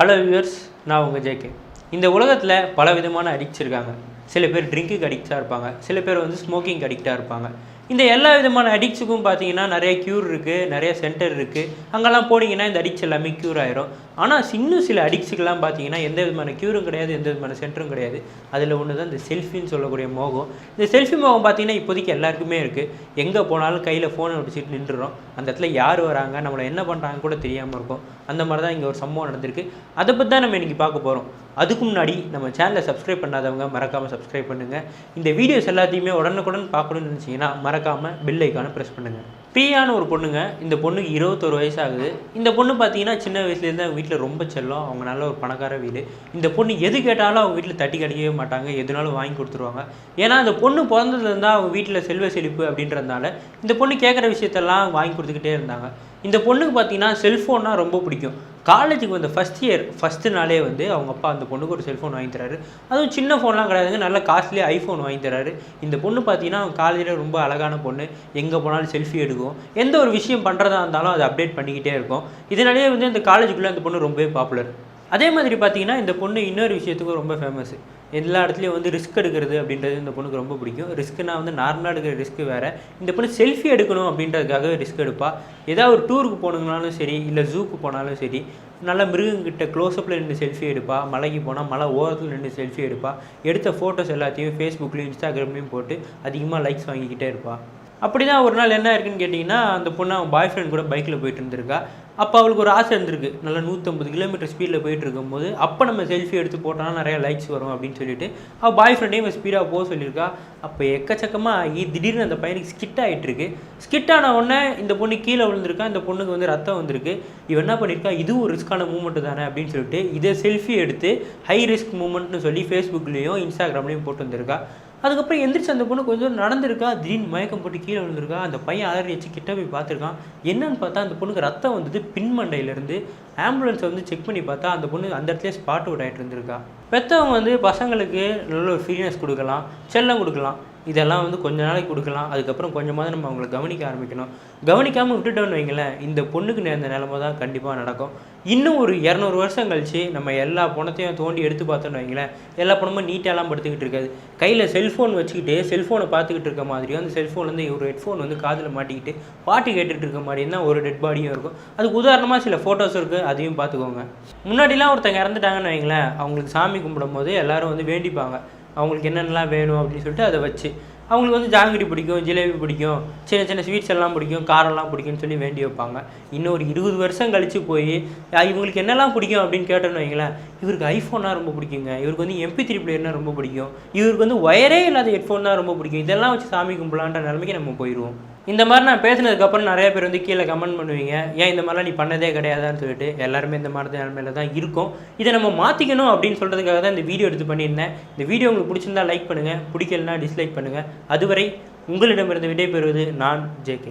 Hello viewers நான் உங்கள் JK இந்த உலகத்தில் பல விதமான அடிக்ட்ஸ் இருக்காங்க. சில பேர் ட்ரிங்க்குக்கு அடிக்டாக இருப்பாங்க. சில பேர் வந்து ஸ்மோக்கிங் அடிக்டாக இருப்பாங்க. இந்த எல்லா விதமான அடிக்ட்ஸுக்கும் பார்த்தீங்கன்னா நிறைய க்யூர் இருக்குது நிறைய சென்டர் இருக்குது அங்கெல்லாம் போனீங்கன்னா இந்த அடிக்ட்ஸ் எல்லாமே க்யூர் ஆயிரும். ஆனால் இன்னும் சில அடிக்ட்ஸுக்கெல்லாம் பார்த்தீங்கன்னா எந்த விதமான க்யூரும் கிடையாது எந்த விதமான சென்டரும் கிடையாது. அதில் ஒன்று தான் இந்த செல்ஃபின்னு சொல்லக்கூடிய மோகம். இந்த செல்ஃபி மோகம் பார்த்தீங்கன்னா இப்போதைக்கு எல்லாருக்குமே இருக்குது எங்கே போனாலும் கையில் ஃபோனை வச்சுட்டு நின்றுறோம். அந்த இடத்துல யார் வராங்க நம்மளை என்ன பண்ணுறாங்க கூட தெரியாமல் இருக்கும். அந்த மாதிரி தான் இங்கே ஒரு சம்பவம் நடந்திருக்கு. அதை பற்றி தான் நம்ம இன்றைக்கி பார்க்க போகிறோம் அதுக்கு முன்னாடி நம்ம சேனலை சப்ஸ்கிரைப் பண்ணாதவங்க மறக்காமல் சப்ஸ்கிரைப் பண்ணுங்கள் இந்த வீடியோஸ் எல்லாத்தையுமே உடனுக்குடன் பார்க்கணும்னு நினச்சிங்கன்னா மறக்காமல் பெல் ஐக்கானை ப்ரெஸ் பண்ணுங்கள் ஃப்ரீயான ஒரு பொண்ணுங்க. இந்த பொண்ணுக்கு இருபத்தொரு வயசு ஆகுது இந்த பொண்ணு பார்த்தீங்கன்னா சின்ன வயசுலேருந்து அவங்க வீட்டில் ரொம்ப செல்லம். அவங்க நல்ல ஒரு பணக்கார வீடு. இந்த பொண்ணு எது கேட்டாலும் அவங்க வீட்டில் தட்டி கிடைக்கவே மாட்டாங்க. எதுனாலும் வாங்கி கொடுத்துருவாங்க. ஏன்னா அந்த பொண்ணு பிறந்ததுலேருந்தா அவங்க வீட்டில் செல்வ செழிப்பு அப்படின்றதுனால இந்த பொண்ணு கேட்குற விஷயத்தெல்லாம் வாங்கி கொடுத்துக்கிட்டே இருந்தாங்க. இந்த பொண்ணுக்கு பார்த்தீங்கன்னா செல்ஃபோன்னா ரொம்ப பிடிக்கும். காலேஜுக்கு வந்த ஃபஸ்ட் இயர் ஃபஸ்ட்டு நாளே வந்து அவங்க அப்பா அந்த பொண்ணுக்கு ஒரு செல்ஃபோன் வாங்கி தராரு. அதுவும் சின்ன ஃபோன்லாம் கிடையாதுங்க நல்ல காஸ்ட்லி ஐஃபோன் வாங்கி தராரு. இந்த பொண்ணு பார்த்தீங்கன்னா அவங்க காலேஜில் ரொம்ப அழகான பொண்ணு. எங்கே போனாலும் செல்ஃபி எடுக்கும். எந்த ஒரு விஷயம் பண்ணுறதா இருந்தாலும் அதை அப்டேட் பண்ணிக்கிட்டே இருக்கும். இதனாலேயே வந்து இந்த காலேஜுக்குள்ளே அந்த பொண்ணு ரொம்பவே பாப்புலர் அதே மாதிரி பார்த்தீங்கன்னா இந்த பொண்ணு இன்னொரு விஷயத்துக்கும் ரொம்ப ஃபேமஸ் எல்லா இடத்துலையும் வந்து ரிஸ்க் எடுக்கிறது அப்படின்றது இந்த பொண்ணுக்கு ரொம்ப பிடிக்கும். ரிஸ்க்குனா வந்து நார்மலாக எடுக்கிற ரிஸ்க் வேறு. இந்த பொண்ணு செல்ஃபி எடுக்கணும் அப்படின்றதுக்காக ரிஸ்க் எடுப்பாள் ஏதாவது ஒரு டூருக்கு போகணுங்கனாலும் சரி இல்லை ஜூக்கு போனாலும் சரி நல்லா மிருகங்கிட்ட க்ளோஸ்அப்பில் நின்று செல்ஃபி எடுப்பாள் மலைக்கு போனால் மலை ஓரத்தில் நின்று செல்ஃபி எடுப்பாள் எடுத்த ஃபோட்டோஸ் எல்லாத்தையும் ஃபேஸ்புக்லேயும் இன்ஸ்டாகிராம்லேயும் போட்டு அதிகமாக லைக்ஸ் வாங்கிக்கிட்டே இருப்பாள் அப்படி தான் ஒரு நாள் என்ன இருக்குன்னு கேட்டிங்கன்னா அந்த பொண்ணு அவன் பாய் ஃப்ரெண்ட் கூட பைக்கில் போயிட்டு இருந்திருக்கா. அப்போ அவளுக்கு ஒரு ஆசை இருந்திருக்கு. நல்லா நூற்றம்பது கிலோமீட்டர் ஸ்பீடில் போயிட்டு இருக்கும்போது அப்போ நம்ம செல்ஃபி எடுத்து போட்டோம்னா நிறைய லைக்ஸ் வரும் அப்படின்னு சொல்லிட்டு அவள் பாய் ஃப்ரெண்டையும் இவன் ஸ்பீடாக போக சொல்லியிருக்கா. அப்போ எக்கச்சக்கமாக திடீர்னு அந்த பையனுக்கு ஸ்கிட் ஆகிட்டுருக்கு ஸ்கிட் ஆன உடனே இந்த பொண்ணு கீழே விழுந்திருக்கா இந்த பொண்ணுக்கு வந்து ரத்தம் வந்திருக்கு. இவன் என்ன பண்ணியிருக்கா இதுவும் ஒரு ரிஸ்க்கான மூமெண்ட் தானே அப்படின்னு சொல்லிட்டு இதை செல்ஃபி எடுத்து ஹை ரிஸ்க் மூமெண்ட்னு சொல்லி ஃபேஸ்புக்லேயும் இன்ஸ்டாகிராம்லேயும் போட்டு வந்திருக்கா. அதுக்கப்புறம் எந்திரிச்சு அந்த பொண்ணு கொஞ்சம் நடந்திருக்கா? திடீர்னு மயக்கம் போட்டு கீழே விழுந்திருக்கா? அந்த பையன் அலறி வச்சு கிட்ட போய் பார்த்துருக்கான். என்னன்னு பார்த்தா அந்த பொண்ணுக்கு ரத்தம் வந்தது பின்மண்டையிலேருந்து. ஆம்புலன்ஸை வந்து செக் பண்ணி பார்த்தா அந்த பொண்ணு அந்த இடத்துல ஸ்பாட் அவுட் ஆகிட்டு இருந்திருக்கா. பெற்றவங்க வந்து பசங்களுக்கு நல்ல ஒரு ஃப்ரீனஸ் கொடுக்கலாம் செல்லம் கொடுக்கலாம். இதெல்லாம் வந்து கொஞ்ச நாளைக்கு கொடுக்கலாம். அதுக்கப்புறம் கொஞ்சமாவது நம்ம அவங்கள கவனிக்க ஆரம்பிக்கணும். கவனிக்காமல் விட்டுட்டோம்னு வைங்களேன் இந்த பொண்ணுக்கு நேர்ந்த நிலமை தான் கண்டிப்பாக நடக்கும். இன்னும் ஒரு இரநூறு வருஷம் கழிச்சு நம்ம எல்லா பணத்தையும் தோண்டி எடுத்து பார்த்தோன்னு வைங்களேன் எல்லா பணமும் நீட்டாலாம் படுத்துக்கிட்டு இருக்காது. கையில் செல்ஃபோன் வச்சுக்கிட்டு செல்ஃபோனை பார்த்துக்கிட்டு இருக்க மாதிரியும் அந்த செல்ஃபோன்லேருந்து ஒரு ஹெட்ஃபோன் வந்து காதில் மாட்டிக்கிட்டு பாட்டு கேட்டுட்டு இருக்க மாதிரியும் தான் ஒரு டெட் பாடியும் இருக்கும். அதுக்கு உதாரணமாக சில ஃபோட்டோஸ் இருக்குது அதையும் பார்த்துக்கோங்க. முன்னாடிலாம் ஒருத்தங்க இறந்துட்டாங்கன்னு வைங்களேன் அவங்களுக்கு சாமி கும்பிடும் போது எல்லோரும் வந்து வேண்டிப்பாங்க. அவங்களுக்கு என்னென்னலாம் வேணும் அப்படின்னு சொல்லிட்டு அதை வச்சு. அவங்களுக்கு வந்து ஜாங்கிரி பிடிக்கும் ஜிலேபி பிடிக்கும் சின்ன சின்ன ஸ்வீட்ஸ் எல்லாம் பிடிக்கும் காரெல்லாம் பிடிக்கும்னு சொல்லி வேண்டி வைப்பாங்க. இன்னும் ஒரு இருபது வருஷம் கழித்து போய் இவங்களுக்கு என்னெல்லாம் பிடிக்கும்? அப்படின்னு கேட்டோன்னு வைங்களேன் இவருக்கு ஐஃபோன்னா ரொம்ப பிடிக்குங்க. இவருக்கு வந்து எம்பி த்ரீ பிளேயர்னா ரொம்ப பிடிக்கும். இவருக்கு வந்து ஒயரே இல்லாத ஹெட்ஃபோன் தான் ரொம்ப பிடிக்கும். இதெல்லாம் வச்சு சாமி கும்பலான்ற நிலைமைக்கு நம்ம போயிடுவோம் இந்த மாதிரி நான் பேசினதுக்கப்புறம் நிறைய பேர் வந்து கீழே கமெண்ட் பண்ணுவீங்க ஏன் இந்த மாதிரிலாம் நீ பண்ணதே கிடையாதான்னு சொல்லிட்டு எல்லாருமே இந்த மாதிரி தான் நிலமையில தான் இருக்கும். இதை நம்ம மாற்றிக்கணும் அப்படின்னு சொல்கிறதுக்காக தான் இந்த வீடியோ எடுத்து பண்ணியிருந்தேன். இந்த வீடியோ உங்களுக்கு பிடிச்சிருந்தா லைக் பண்ணுங்கள் பிடிக்கலனா டிஸ்லைக் பண்ணுங்கள் அதுவரை உங்களிடமிருந்து விடைபெறுவது நான் ஜேகே